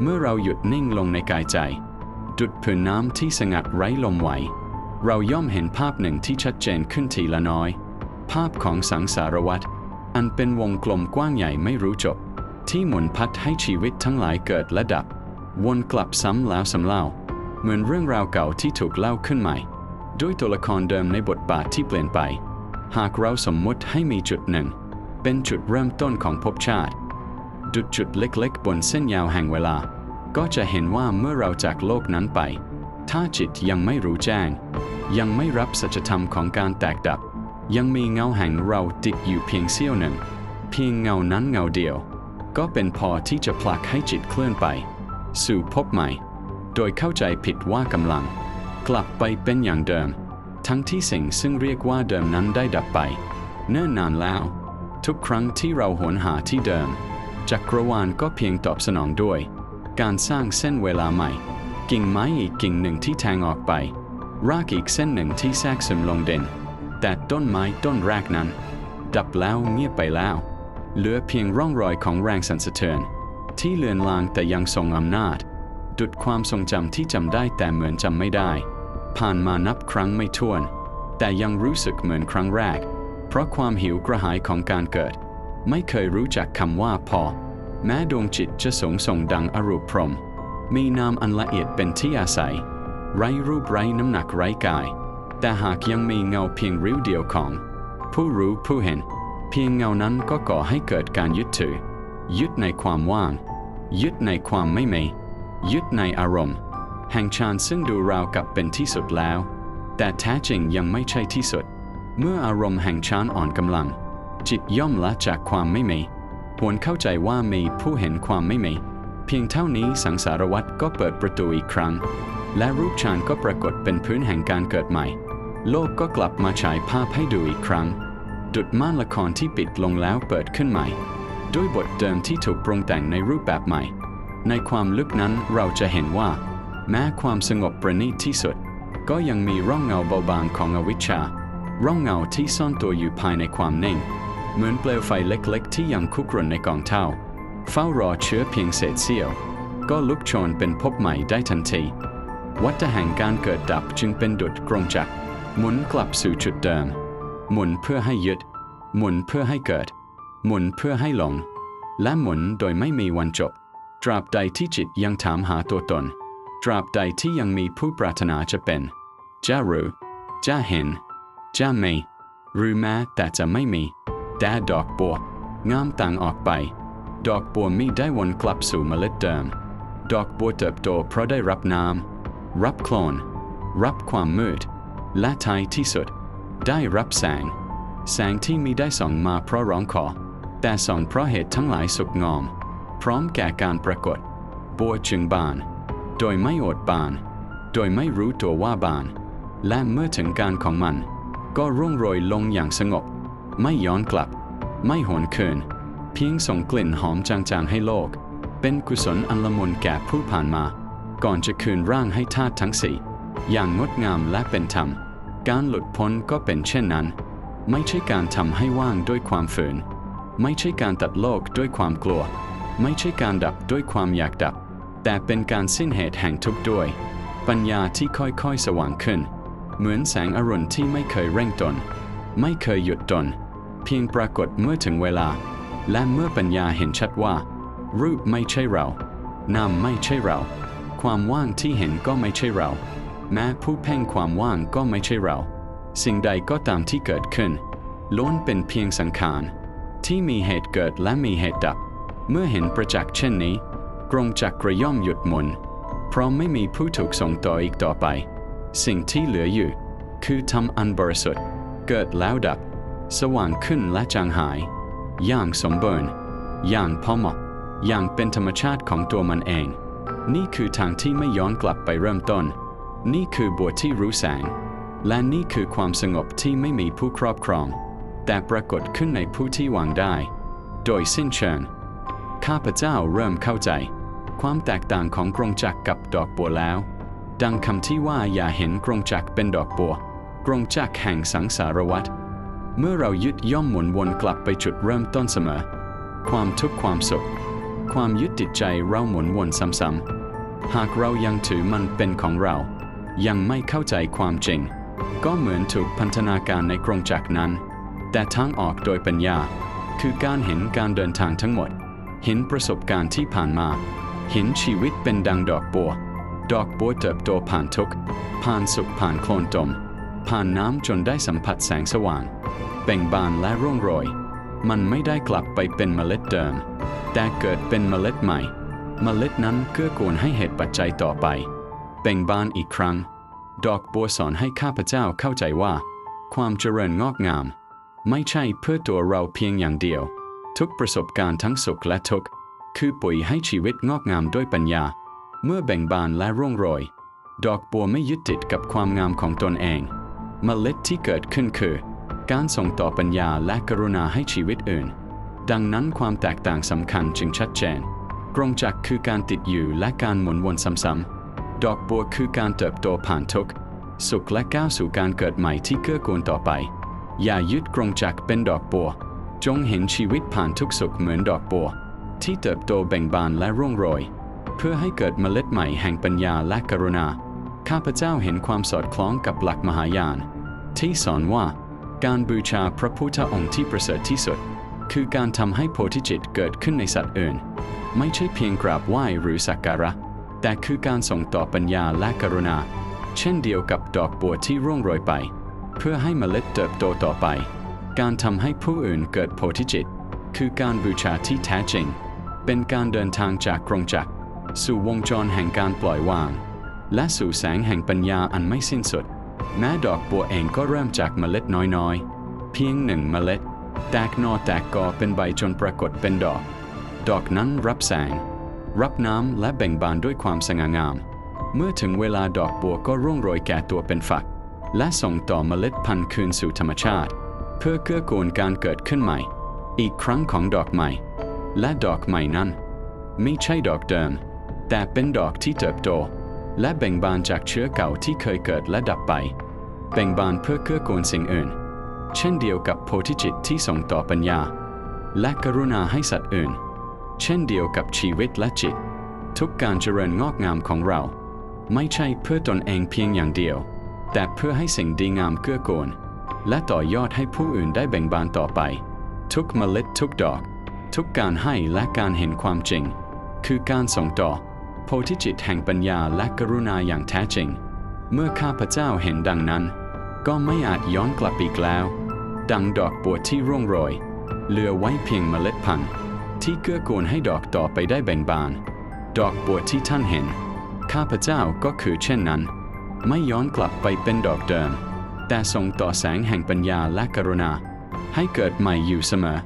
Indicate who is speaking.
Speaker 1: เมื่อเราหยุดนิ่งลงในกายใจดุดผืนน้ำที่สงัดไร้ลมไหว เราย่อมเห็นภาพหนึ่งที่ชัดเจนขึ้นทีละน้อย ภาพของสังสารวัฏอันเป็นวงกลมกว้างใหญ่ไม่รู้จบ ที่หมุนพัดให้ชีวิตทั้งหลายเกิดและดับ วนกลับซ้ำแล้วซ้ำเล่า เหมือนเรื่องราวเก่าที่ถูกเล่าขึ้นใหม่ ด้วยตัวละครเดิมในบทบาทที่เปลี่ยนไป หากเราสมมุติให้มีจุดหนึ่ง เป็นจุดเริ่มต้นของภพชาติ จุดจุดเล็กๆ บนเส้นยาวแห่งเวลา ก็จะเห็นว่าเมื่อเราจากโลกนั้นไป ถ้าจิตยังไม่รู้แจ้ง ยังไม่รับสัจธรรมของการแตกดับ ยังมีเงาแห่งเราติดอยู่เพียงเสี้ยวหนึ่ง เพียงเงานั้นเงาเดียว ก็เป็นพอที่จะผลักให้จิตเคลื่อนไป สู่ภพใหม่ โดยเข้าใจผิดว่ากำลัง กลับไปเป็นอย่างเดิม ทั้งที่สิ่งซึ่งเรียกว่าเดิมนั้นได้ดับไป เนิ่นนานแล้ว ทุกครั้งที่เราหวนหาที่เดิม จักรวาลก็เพียงตอบสนองด้วย การสร้างเส้นเวลาใหม่ กิ่งไม้อีกกิ่งหนึ่งที่แทงออกไป รากอีกเส้นหนึ่งที่แทรกซึมลงเด่น แต่ต้นไม้ต้นแรกนั้น ดับแล้วเงียบไปแล้ว เหลือเพียงร่องรอยของแรงสั่นสะเทือน ที่เลือนลางแต่ยังทรงอำนาจ ดุดความทรงจำที่จำได้แต่เหมือนจำไม่ได้ ผ่านมานับครั้งไม่ถ้วน แต่ยังรู้สึกเหมือนครั้งแรก เพราะความหิวกระหายของการเกิด ไม่เคยรู้จักคำว่าพอ แม้ดวงจิตจะสงส่งดังอรูปพรหมมีนามอันละเอียดเป็นที่อาศัย ไร้รูปไร้น้ำหนักไร้กาย แต่หากยังมีเงาเพียงริ้วเดียวของ ผู้รู้ผู้เห็น เพียงเงานั้นก็ก่อให้เกิดการยึดถือ ยึดในความว่าง ยึดในความไม่มี ยึดในอารมณ์ แห่งฌานซึ่งดูราวกับเป็นที่สุดแล้ว แต่แท้จริงยังไม่ใช่ที่สุด เมื่ออารมณ์แห่งฌานอ่อนกำลัง จิตย่อมละจากความไม่มีหวนเข้าใจว่ามีผู้เห็นความไม่มี เพียงเท่านี้สังสารวัฏก็เปิดประตูอีกครั้ง และรูปฌานก็ปรากฏเป็นพื้นแห่งการเกิดใหม่ โลกก็กลับมาฉายภาพให้ดูอีกครั้ง ดุดม่านละครที่ปิดลงแล้วเปิดขึ้นใหม่ ด้วยบทเดิมที่ถูกปรุงแต่งในรูปแบบใหม่ ในความลึกนั้นเราจะเห็นว่า แม้ความสงบประณีตที่สุด ก็ยังมีร่องเงาเบาบางของอวิชชา ร่องเงาที่ซ่อนตัวอยู่ภายในความนิ่ง เหมือนเปลวไฟเล็กๆ ที่ยังคุกรุนในกองเท่า เฝ้ารอเชื้อเพียงเศษเสี้ยว ก็ลุกโชนเป็นภพใหม่ได้ทันที วัฏแห่งการเกิดดับจึงเป็นดุจกรงจักร หมุนกลับสู่จุดเดิม หมุนเพื่อให้ยึด หมุนเพื่อให้เกิด หมุนเพื่อให้หลง และหมุนโดยไม่มีวันจบ ตราบใดที่จิตยังถามหาตัวตน ตราบใดที่ยังมีผู้ปรารถนาจะเป็น จะรู้ จะเห็น จะมีหรือแม้แต่จะไม่มี แต่ดอกบัวงามต่างออกไป ดอกบัวมีได้วนกลับสู่เมล็ดเดิม ดอกบัวเติบโตเพราะได้รับน้ำรับโคลน รับความมืด และท้ายที่สุด ได้รับแสง แสงที่มีได้ส่องมาเพราะร้องขอ แต่ส่องเพราะเหตุทั้งหลายสุกงอม พร้อมแก่การปรากฏ บัวจึงบาน โดยไม่อดบาน โดยไม่รู้ตัวว่าบาน และเมื่อถึงการของมัน ก็ร่วงโรยลงอย่างสงบ ไม่ย้อนกลับ ไม่หวนคืน เพียงส่งกลิ่นหอมจางๆให้โลก เป็นกุศลอันละมุนแก่ผู้ผ่านมา ก่อนจะคืนร่างให้ธาตุทั้งสี่อย่างงดงามและเป็นธรรม การหลุดพ้นก็เป็นเช่นนั้น ไม่ใช่การทำให้ว่างด้วยความฝืน ไม่ใช่การตัดโลกด้วยความกลัว ไม่ใช่การดับด้วยความอยากดับ แต่เป็นการสิ้นเหตุแห่งทุกข์ด้วย ปัญญาที่ค่อยๆสว่างขึ้น เหมือนแสงอรุณที่ไม่เคยเร่งตน ไม่เคยหยุดตน เพียงปรากฏเมื่อถึงเวลา และเมื่อปัญญาเห็นชัดว่า รูปไม่ใช่เรา นามไม่ใช่เรา ความว่างที่เห็นก็ไม่ใช่เรา แม้ผู้เพ่งความว่างก็ไม่ใช่เรา สิ่งใดก็ตามที่เกิดขึ้น ล้วนเป็นเพียงสังขาร ที่มีเหตุเกิดและมีเหตุดับ เมื่อเห็นประจักษ์เช่นนี้กรงจักรย่อมหยุดหมุน เพราะไม่มีผู้ถูกส่งต่ออีกต่อไป สิ่งที่เหลืออยู่ คือธรรมอันบริสุทธิ์เกิดแล้วดับ สว่างขึ้นและจางหาย อย่างสมบูรณ์ อย่างพอเหมาะ อย่างเป็นธรรมชาติของตัวมันเอง นี่คือทางที่ไม่ย้อนกลับไปเริ่มต้น นี่คือบัวที่รู้แสง และนี่คือความสงบที่ไม่มีผู้ครอบครอง แต่ปรากฏขึ้นในผู้ที่วางได้ โดยสิ้นเชิง ข้าพเจ้าเริ่มเข้าใจ ความแตกต่างของกรงจักรกับดอกบัวแล้ว ดังคำที่ว่าอย่าเห็นกรงจักรเป็นดอกบัว กรงจักรแห่งสังสารวัฏ เมื่อเรายึดย่อมหมุนวนกลับไปจุดเริ่มต้นเสมอ ความทุกข์ความสุข ความยึดติดใจเราหมุนวนซ้ำๆหากเรายังถือมันเป็นของเรา ยังไม่เข้าใจความจริง ก็เหมือนถูกพันธนาการในกรงจักรนั้น แต่ทางออกโดยปัญญา คือการเห็นการเดินทางทั้งหมด เห็นประสบการณ์ที่ผ่านมา เห็นชีวิตเป็นดังดอกบัว ดอกบัวเติบโตผ่านทุกผ่านสุขผ่านโคลนตมผ่านน้ำจนได้สัมผัสแสงสว่าง เบ่งบานและร่วงโรย มันไม่ได้กลับไปเป็นเมล็ดเดิม แต่เกิดเป็นเมล็ดใหม่ เมล็ดนั้นเกื้อกูลให้เหตุปัจจัยต่อไปเบ่งบานอีกครั้ง ดอกบัวสอนให้ข้าพเจ้าเข้าใจว่า ความเจริญงอกงาม ไม่ใช่เพื่อตัวเราเพียงอย่างเดียว ทุกประสบการณ์ทั้งสุขและทุกข์คือปุ๋ยให้ชีวิตงอกงามด้วยปัญญา เมื่อแบ่งบานและร่วงโรย ดอกบัวไม่ยึดติดกับความงามของตนเองเมล็ดที่เกิดขึ้นคือ การส่งต่อปัญญาและกรุณาให้ชีวิตอื่น ดังนั้นความแตกต่างสำคัญจึงชัดเจน กรงจักรคือการติดอยู่และการหมุนวนซ้ำๆ ดอกบัวคือการเติบโตผ่านทุกข์สุขและก้าวสู่การเกิดใหม่ที่เกื้อกูลต่อไป อย่ายึดกรงจักรเป็นดอกบัว จงเห็นชีวิตผ่านทุกสุขเหมือนดอกบัว ที่เติบโตแบ่งบานและร่วงโรย เพื่อให้เกิดเมล็ดใหม่แห่งปัญญาและกรุณา ข้าพเจ้าเห็นความสอดคล้องกับหลักมหายาน ที่สอนว่า การบูชาพระพุทธองค์ที่ประเสริฐที่สุด คือการทำให้โพธิจิตเกิดขึ้นในสัตว์อื่น ไม่ใช่เพียงกราบไหว้หรือสักการะ แต่คือการส่งต่อปัญญาและกรุณา เช่นเดียวกับดอกบัวที่ร่วงโรยไป เพื่อให้เมล็ดเติบโตต่อไป การทำให้ผู้อื่นเกิดโพธิจิต คือการบูชาที่แท้จริง เป็นการเดินทางจากกรงจักร สู่วงจรแห่งการปล่อยวาง และสู่แสงแห่งปัญญาอันไม่สิ้นสุด แม้ดอกบัวเองก็เริ่มจากเมล็ดน้อยๆ เพียงหนึ่งเมล็ด แตกหนอแตกกอเป็นใบจนปรากฏเป็นดอก ดอกนั้นรับแสง รับน้ำและแบ่งบานด้วยความสง่างาม เมื่อถึงเวลาดอกบัวก็ร่วงโรยแก่ตัวเป็นฝัก และส่งต่อเมล็ดพันธุ์คืนสู่ธรรมชาติ เพื่อเกื้อกูลการเกิดขึ้นใหม่ อีกครั้งของดอกใหม่ และดอกใหม่นั้น ไม่ใช่ดอกเดิม แต่เป็นดอกที่เติบโต และแบ่งบานจากเชื้อเก่าที่เคยเกิดและดับไป แบ่งบานเพื่อเกื้อกูลสิ่งอื่น เช่นเดียวกับโพธิจิตที่ส่งต่อปัญญา และกรุณาให้สัตว์อื่น เช่นเดียวกับชีวิตและจิต ทุกการเจริญงอกงามของเรา ไม่ใช่เพื่อตนเองเพียงอย่างเดียว แต่เพื่อให้สิ่งดีงามเกื้อกูลและต่อยอดให้ผู้อื่นได้แบ่งบานต่อไป ทุกเมล็ดทุกดอก ทุกการให้และการเห็นความจริง คือการส่งต่อ โพธิจิตแห่งปัญญาและกรุณาอย่างแท้จริง เมื่อข้าพเจ้าเห็นดังนั้น ก็ไม่อาจย้อนกลับอีกแล้ว ดังดอกบัวที่ร่วงโรย เหลือไว้เพียงเมล็ดพันธุ์ ที่เกื้อกูลให้ดอกต่อไปได้แบ่งบาน ดอกบัวที่ท่านเห็น ข้าพเจ้าก็คือเช่นนั้น ไม่ย้อนกลับไปเป็นดอกเดิม แต่ส่งต่อแสงแห่งปัญญาและกรุณา ให้เกิดใหม่อยู่เสมอ